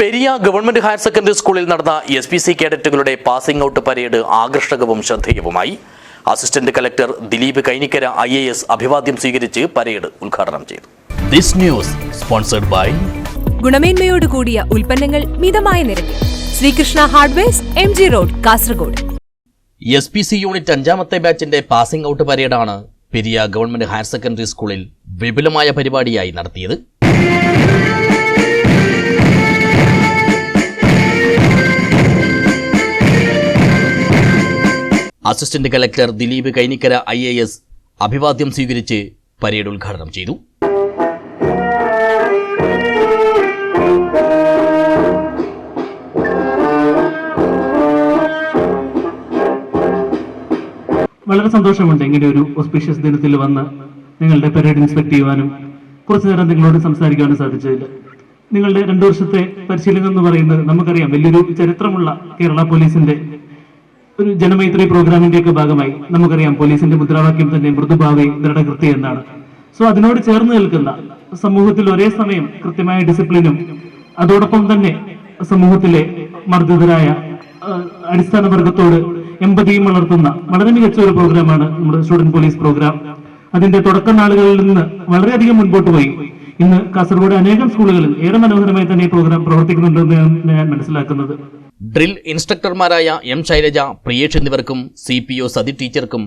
Periya government higher secondary സ്കൂളിൽ നടന്ന S P C കേഡറ്റുകളുടെ പാസിംഗ് ഔട്ട് പരേഡ് ആകർഷകവും ശ്രദ്ധേയവുമായി. Assistant collector Dileep Kainikkara I A S അഭിവാദ്യം സ്വീകരിച്ച് പരേഡ് ഉദ്ഘാടനം ചെയ്തു. ദിസ് ന്യൂസ് സ്പോൺസർഡ് ബൈ ഗുണമേന്മയോട് കൂടിയ ഉൽപ്പന്നങ്ങൾ മിതമായ നിരക്കിൽ. Sreekrishna hardwares M G road Kasaragod. S P C unit അഞ്ചാമത്തെ ബാച്ചിന്റെ പാസിംഗ് ഔട്ട് പരേഡാണ് പെരിയ ഗവൺമെന്റ് ഹയർ സെക്കൻഡറി സ്കൂളിൽ വിപുലമായ പരിപാടിയായി നടത്തിയത്. Assistant collector Dileep Kainikkara I A S അഭിവാദ്യം സ്വീകരിച്ച് പരേഡ് ഉദ്ഘാടനം ചെയ്തു. വളരെ സന്തോഷമുണ്ട് ഇങ്ങനെ ഒരു ഓസ്പീഷ്യസ് ദിനത്തിൽ വന്ന് നിങ്ങളുടെ പരേഡ് ഇൻസ്പെക്ട് ചെയ്യുവാനും കുറച്ചു നേരം നിങ്ങളോട് സംസാരിക്കാനും സാധിച്ചതിൽ. നിങ്ങളുടെ രണ്ടു വർഷത്തെ പരിശീലനം എന്ന് പറയുന്നത് നമുക്കറിയാം വലിയൊരു ചരിത്രമുള്ള കേരള പോലീസിന്റെ ഒരു ജനമൈത്രി പ്രോഗ്രാമിന്റെ ഒക്കെ ഭാഗമായി നമുക്കറിയാം പോലീസിന്റെ മുദ്രാവാക്യം തന്നെ മൃദുഭാവി ദൃഢകൃത്യ എന്നാണ്. സോ അതിനോട് ചേർന്ന് നിൽക്കുന്ന സമൂഹത്തിൽ ഒരേ സമയം കൃത്യമായ ഡിസിപ്ലിനും അതോടൊപ്പം തന്നെ സമൂഹത്തിലെ മർദ്ദിതരായ അടിസ്ഥാന വർഗത്തോട് എമ്പതിയും വളർത്തുന്ന വളരെ മികച്ച ഒരു പ്രോഗ്രാമാണ് നമ്മുടെ സ്റ്റുഡന്റ് പോലീസ് പ്രോഗ്രാം. അതിന്റെ തുടക്ക നാളുകളിൽ നിന്ന് വളരെയധികം മുൻപോട്ട് പോയി. ഇന്ന് കാസർഗോഡ് അനേകം സ്കൂളുകളിൽ ഏറെ മനോഹരമായി തന്നെ ഈ പ്രോഗ്രാം പ്രവർത്തിക്കുന്നുണ്ടെന്ന് ഞാൻ മനസ്സിലാക്കുന്നത്. ഡ്രിൽ ഇൻസ്ട്രക്ടർമാരായ എം ശൈലജ പ്രിയേഷ് എന്നിവർക്കും സി പി ഒ സതി ടീച്ചർക്കും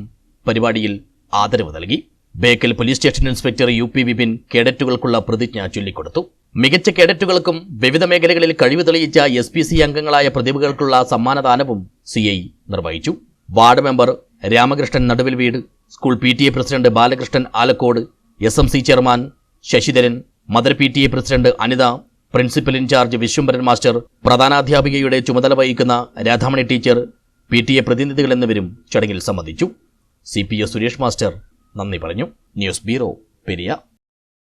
പരിപാടിയിൽ ആദരവ് നൽകി. Bekal police station inspector U P Vipin കേഡറ്റുകൾക്കുള്ള പ്രതിജ്ഞ ചൊല്ലിക്കൊടുത്തു. മികച്ച കേഡറ്റുകൾക്കും വിവിധ മേഖലകളിൽ കഴിവ് തെളിയിച്ച എസ് പി സി അംഗങ്ങളായ പ്രതിഭകൾക്കുള്ള സമ്മാനദാനവും സി ഐ നിർവഹിച്ചു. വാർഡ് മെമ്പർ രാമകൃഷ്ണൻ നടുവിൽ വീട് school P T A president Balakrishnan Alakode S M C chairman Sasidharan mother P T A president Anitha principal in charge Viswambharan master പ്രധാനാധ്യാപികയുടെ ചുമതല വഹിക്കുന്ന Radhamani teacher P T A പ്രതിനിധികൾ എന്നിവരും ചടങ്ങിൽ സംബന്ധിച്ചു. C P S Suresh master നന്ദി പറഞ്ഞു. News bureau Periya.